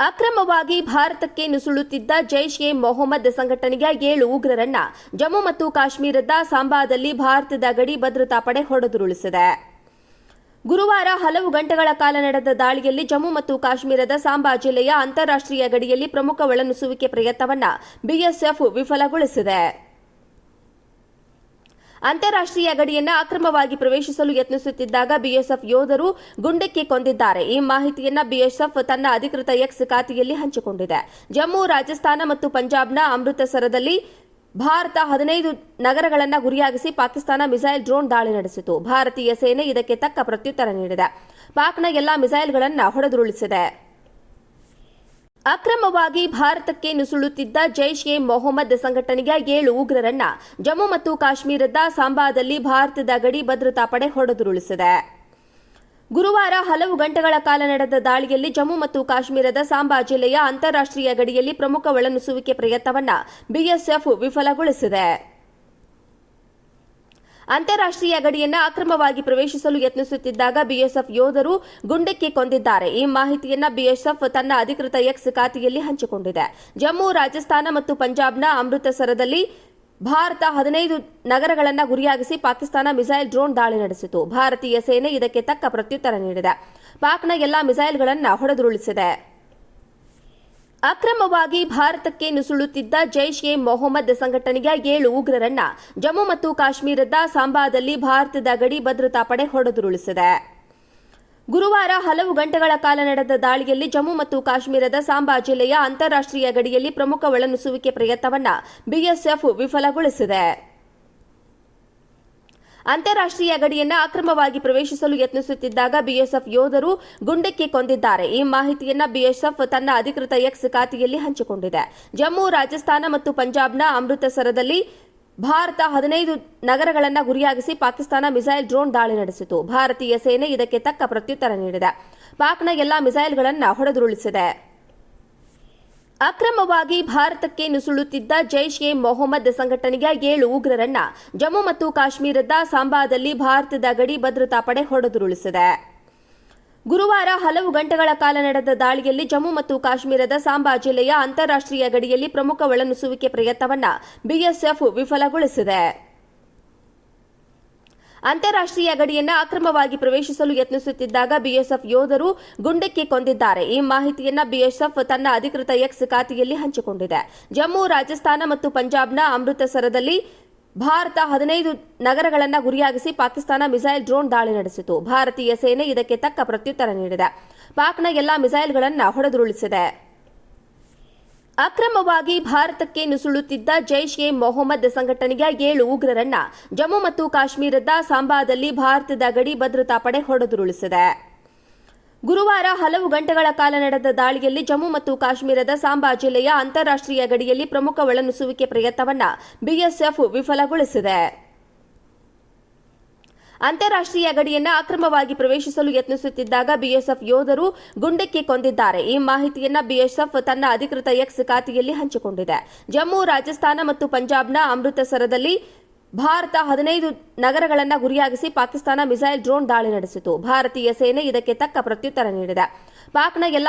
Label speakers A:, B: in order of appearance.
A: ಅಕ್ರಮವಾಗಿ ಭಾರತಕ್ಕೆ ನುಸುಳುತ್ತಿದ್ದ ಜೈಷ್ ಎ ಮೊಹಮ್ಮದ್ ಸಂಘಟನೆಯ ಏಳು ಉಗ್ರರನ್ನ ಜಮ್ಮು ಮತ್ತು ಕಾಶ್ಮೀರದ ಸಾಂಬಾದಲ್ಲಿ ಭಾರತದ ಗಡಿ ಭದ್ರತಾ ಪಡೆ ಹೊಡೆದುರುಳಿಸಿದೆ. ಗುರುವಾರ ಹಲವು ಗಂಟೆಗಳ ಕಾಲ ನಡೆದ ದಾಳಿಯಲ್ಲಿ ಜಮ್ಮು ಮತ್ತು ಕಾಶ್ಮೀರದ ಸಾಂಬಾ ಜಿಲ್ಲೆಯ ಅಂತಾರಾಷ್ಟ್ರೀಯ ಗಡಿಯಲ್ಲಿ ಪ್ರಮುಖ ಒಳನುಸುವಿಕೆ ಪ್ರಯತ್ನವನ್ನ ಬಿಎಸ್ಎಫ್ ವಿಫಲಗೊಳಿಸಿದೆ. ಅಂತಾರಾಷ್ಟ್ರೀಯ ಗಡಿಯನ್ನ ಅಕ್ರಮವಾಗಿ ಪ್ರವೇಶಿಸಲು ಯತ್ನಿಸುತ್ತಿದ್ದಾಗ ಬಿಎಸ್ಎಫ್ ಯೋಧರು ಗುಂಡಿಕ್ಕಿ ಕೊಂದಿದ್ದಾರೆ. ಈ ಮಾಹಿತಿಯನ್ನ ಬಿಎಸ್ಎಫ್ ತನ್ನ ಅಧಿಕೃತ ಎಕ್ಸ್ ಖಾತೆಯಲ್ಲಿ ಹಂಚಿಕೊಂಡಿದೆ. ಜಮ್ಮು, ರಾಜಸ್ಥಾನ ಮತ್ತು ಪಂಜಾಬ್ನ ಅಮೃತಸರದಲ್ಲಿ ಭಾರತ ಹದಿನೈದು ನಗರಗಳನ್ನು ಗುರಿಯಾಗಿಸಿ ಪಾಕಿಸ್ತಾನ ಮಿಸೈಲ್ ಡ್ರೋನ್ ದಾಳಿ ನಡೆಸಿತು. ಭಾರತೀಯ ಸೇನೆ ಇದಕ್ಕೆ ತಕ್ಕ ಪ್ರತ್ಯುತ್ತರ ನೀಡಿದೆ. ಪಾಕ್ನ ಎಲ್ಲಾ ಮಿಸೈಲ್ಗಳನ್ನು ಹೊಡೆದುರುಳಿಸಿದೆ. ಅಕ್ರಮವಾಗಿ ಭಾರತಕ್ಕೆ ನುಸುಳುತ್ತಿದ್ದ ಜೈಷ್ ಎ ಮೊಹಮ್ಮದ್ ಸಂಘಟನೆಯ ಏಳು ಉಗ್ರರನ್ನ ಜಮ್ಮು ಮತ್ತು ಕಾಶ್ಮೀರದ ಸಾಂಬಾದಲ್ಲಿ ಭಾರತದ ಗಡಿ ಭದ್ರತಾ ಪಡೆ ಹೊಡೆದುರುಳಿಸಿದೆ. ಗುರುವಾರ ಹಲವು ಗಂಟೆಗಳ ಕಾಲ ನಡೆದ ದಾಳಿಯಲ್ಲಿ ಜಮ್ಮು ಮತ್ತು ಕಾಶ್ಮೀರದ ಸಾಂಬಾ ಜಿಲ್ಲೆಯ ಅಂತಾರಾಷ್ಟ್ರೀಯ ಗಡಿಯಲ್ಲಿ ಪ್ರಮುಖ ಒಳನುಸುವಿಕೆ ಪ್ರಯತ್ನವನ್ನ ಬಿಎಸ್ಎಫ್ ವಿಫಲಗೊಳಿಸಿದೆ. ಅಂತಾರಾಷ್ಟ್ರೀಯ ಗಡಿಯನ್ನ ಅಕ್ರಮವಾಗಿ ಪ್ರವೇಶಿಸಲು ಯತ್ನಿಸುತ್ತಿದ್ದಾಗ ಬಿಎಸ್ಎಫ್ ಯೋಧರು ಗುಂಡಿಕ್ಕಿ ಕೊಂದಿದ್ದಾರೆ. ಈ ಮಾಹಿತಿಯನ್ನ ಬಿಎಸ್ಎಫ್ ತನ್ನ ಅಧಿಕೃತ ಎಕ್ಸ್ ಖಾತೆಯಲ್ಲಿ ಹಂಚಿಕೊಂಡಿದೆ. ಜಮ್ಮು, ರಾಜಸ್ಥಾನ ಮತ್ತು ಪಂಜಾಬ್ನ ಅಮೃತಸರದಲ್ಲಿ ಭಾರತ ಹದಿನೈದು ನಗರಗಳನ್ನು ಗುರಿಯಾಗಿಸಿ ಪಾಕಿಸ್ತಾನ ಮಿಸೈಲ್ ಡ್ರೋನ್ ದಾಳಿ ನಡೆಸಿತು. ಭಾರತೀಯ ಸೇನೆ ಇದಕ್ಕೆ ತಕ್ಕ ಪ್ರತ್ಯುತ್ತರ ನೀಡಿದೆ. ಪಾಕ್ನ ಎಲ್ಲಾ ಮಿಸೈಲ್ಗಳನ್ನು ಹೊಡೆದುರುಳಿಸಿದೆ. ಅಕ್ರಮವಾಗಿ ಭಾರತಕ್ಕೆ ನುಸುಳುತ್ತಿದ್ದ ಜೈಷ್ ಎ ಮೊಹಮ್ಮದ್ ಸಂಘಟನೆಯ ಏಳು ಉಗ್ರರನ್ನ ಜಮ್ಮು ಮತ್ತು ಕಾಶ್ಮೀರದ ಸಾಂಬಾದಲ್ಲಿ ಭಾರತದ ಗಡಿ ಭದ್ರತಾ ಪಡೆ ಹೊಡೆದುರುಳಿಸಿದೆ. ಗುರುವಾರ ಹಲವು ಗಂಟೆಗಳ ಕಾಲ ನಡೆದ ದಾಳಿಯಲ್ಲಿ ಜಮ್ಮು ಮತ್ತು ಕಾಶ್ಮೀರದ ಸಾಂಬಾ ಜಿಲ್ಲೆಯ ಅಂತಾರಾಷ್ಟ್ರೀಯ ಗಡಿಯಲ್ಲಿ ಪ್ರಮುಖ ಒಳನುಸುವಿಕೆ ಪ್ರಯತ್ನವನ್ನು ಬಿಎಸ್ಎಫ್ ವಿಫಲಗೊಳಿಸಿದೆ. ಅಂತಾರಾಷ್ಟ್ರೀಯ ಗಡಿಯನ್ನ ಅಕ್ರಮವಾಗಿ ಪ್ರವೇಶಿಸಲು ಯತ್ನಿಸುತ್ತಿದ್ದಾಗ ಬಿಎಸ್ಎಫ್ ಯೋಧರು ಗುಂಡಿಕ್ಕಿ ಕೊಂದಿದ್ದಾರೆ. ಈ ಮಾಹಿತಿಯನ್ನ ಬಿಎಸ್ಎಫ್ ತನ್ನ ಅಧಿಕೃತ ಎಕ್ಸ್ ಖಾತೆಯಲ್ಲಿ ಹಂಚಿಕೊಂಡಿದೆ. ಜಮ್ಮು, ರಾಜಸ್ಥಾನ ಮತ್ತು ಪಂಜಾಬ್ನ ಅಮೃತಸರದಲ್ಲಿ ಭಾರತ ಹದಿನೈದು ನಗರಗಳನ್ನು ಗುರಿಯಾಗಿಸಿ ಪಾಕಿಸ್ತಾನ ಮಿಸೈಲ್ ಡ್ರೋನ್ ದಾಳಿ ನಡೆಸಿತು. ಭಾರತೀಯ ಸೇನೆ ಇದಕ್ಕೆ ತಕ್ಕ ಪ್ರತ್ಯುತ್ತರ ನೀಡಿದೆ. ಪಾಕ್ನ ಎಲ್ಲಾ ಮಿಸೈಲ್ಗಳನ್ನು ಹೊಡೆದುರುಳಿಸಿದೆ. ಅಕ್ರಮವಾಗಿ ಭಾರತಕ್ಕೆ ನುಸುಳುತ್ತಿದ್ದ ಜೈಷ್ ಎ ಮೊಹಮ್ಮದ್ ಸಂಘಟನೆಯ ಏಳು ಉಗ್ರರನ್ನ ಜಮ್ಮು ಮತ್ತು ಕಾಶ್ಮೀರದ ಸಾಂಬಾದಲ್ಲಿ ಭಾರತದ ಗಡಿ ಭದ್ರತಾ ಪಡೆ ಹೊಡೆದುರುಳಿಸಿದೆ. ಗುರುವಾರ ಹಲವು ಗಂಟೆಗಳ ಕಾಲ ನಡೆದ ದಾಳಿಯಲ್ಲಿ ಜಮ್ಮು ಮತ್ತು ಕಾಶ್ಮೀರದ ಸಾಂಬಾ ಜಿಲ್ಲೆಯ ಅಂತಾರಾಷ್ಟ್ರೀಯ ಗಡಿಯಲ್ಲಿ ಪ್ರಮುಖ ಒಳನುಸುವಿಕೆ ಪ್ರಯತ್ನವನ್ನು ಬಿಎಸ್ಎಫ್ ವಿಫಲಗೊಳಿಸಿದೆ. ಅಂತಾರಾಷ್ಟ್ರೀಯ ಗಡಿಯನ್ನ ಅಕ್ರಮವಾಗಿ ಪ್ರವೇಶಿಸಲು ಯತ್ನಿಸುತ್ತಿದ್ದಾಗ ಬಿಎಸ್ಎಫ್ ಯೋಧರು ಗುಂಡಿಕ್ಕಿ ಕೊಂದಿದ್ದಾರೆ. ಈ ಮಾಹಿತಿಯನ್ನ ಬಿಎಸ್ಎಫ್ ತನ್ನ ಅಧಿಕೃತ ಎಕ್ಸ್ ಖಾತೆಯಲ್ಲಿ ಹಂಚಿಕೊಂಡಿದೆ. ಜಮ್ಮು, ರಾಜಸ್ಥಾನ ಮತ್ತು ಪಂಜಾಬ್ನ ಅಮೃತಸರದಲ್ಲಿ ಭಾರತ ಹದಿನೈದು ನಗರಗಳನ್ನು ಗುರಿಯಾಗಿಸಿ ಪಾಕಿಸ್ತಾನ ಮಿಸೈಲ್ ಡ್ರೋನ್ ದಾಳಿ ನಡೆಸಿತು. ಭಾರತೀಯ ಸೇನೆ ಇದಕ್ಕೆ ತಕ್ಕ ಪ್ರತ್ಯುತ್ತರ ನೀಡಿದೆ. ಪಾಕ್ನ ಎಲ್ಲಾ ಮಿಸೈಲ್ಗಳನ್ನು ಹೊಡೆದುರುಳಿಸಿದೆ. ಅಕ್ರಮವಾಗಿ ಭಾರತಕ್ಕೆ ನುಸುಳುತ್ತಿದ್ದ ಜೈಷ್ ಎ ಮೊಹಮ್ಮದ್ ಸಂಘಟನೆಯ ಏಳು ಉಗ್ರರನ್ನ ಜಮ್ಮು ಮತ್ತು ಕಾಶ್ಮೀರದ ಸಾಂಬಾದಲ್ಲಿ ಭಾರತದ ಗಡಿ ಭದ್ರತಾ ಪಡೆ ಹೊಡೆದುರುಳಿಸಿದೆ. ಗುರುವಾರ ಹಲವು ಗಂಟೆಗಳ ಕಾಲ ನಡೆದ ದಾಳಿಯಲ್ಲಿ ಜಮ್ಮು ಮತ್ತು ಕಾಶ್ಮೀರದ ಸಾಂಬಾ ಜಿಲ್ಲೆಯ ಅಂತಾರಾಷ್ಟ್ರೀಯ ಗಡಿಯಲ್ಲಿ ಪ್ರಮುಖ ಒಳನುಸುವಿಕೆ ಪ್ರಯತ್ನವನ್ನ ಬಿಎಸ್ಎಫ್ ವಿಫಲಗೊಳಿಸಿದೆ. ಅಂತಾರಾಷ್ಟ್ರೀಯ ಗಡಿಯನ್ನ ಅಕ್ರಮವಾಗಿ ಪ್ರವೇಶಿಸಲು ಯತ್ನಿಸುತ್ತಿದ್ದಾಗ ಬಿಎಸ್ಎಫ್ ಯೋಧರು ಗುಂಡಿಕ್ಕಿ ಕೊಂದಿದ್ದಾರೆ. ಈ ಮಾಹಿತಿಯನ್ನ ಬಿಎಸ್ಎಫ್ ತನ್ನ ಅಧಿಕೃತ ಎಕ್ಸ್ ಖಾತೆಯಲ್ಲಿ ಹಂಚಿಕೊಂಡಿದೆ. ಜಮ್ಮು, ರಾಜಸ್ಥಾನ ಮತ್ತು ಪಂಜಾಬ್ನ ಅಮೃತಸರದಲ್ಲಿ ಭಾರತ ಹದಿನೈದು ನಗರಗಳನ್ನು ಗುರಿಯಾಗಿಸಿ ಪಾಕಿಸ್ತಾನ ಮಿಸೈಲ್ ಡ್ರೋನ್ ದಾಳಿ ನಡೆಸಿತು. ಭಾರತೀಯ ಸೇನೆ ಇದಕ್ಕೆ ತಕ್ಕ ಪ್ರತ್ಯುತ್ತರ ನೀಡಿದೆ. ಪಾಕ್ನ ಎಲ್ಲಾ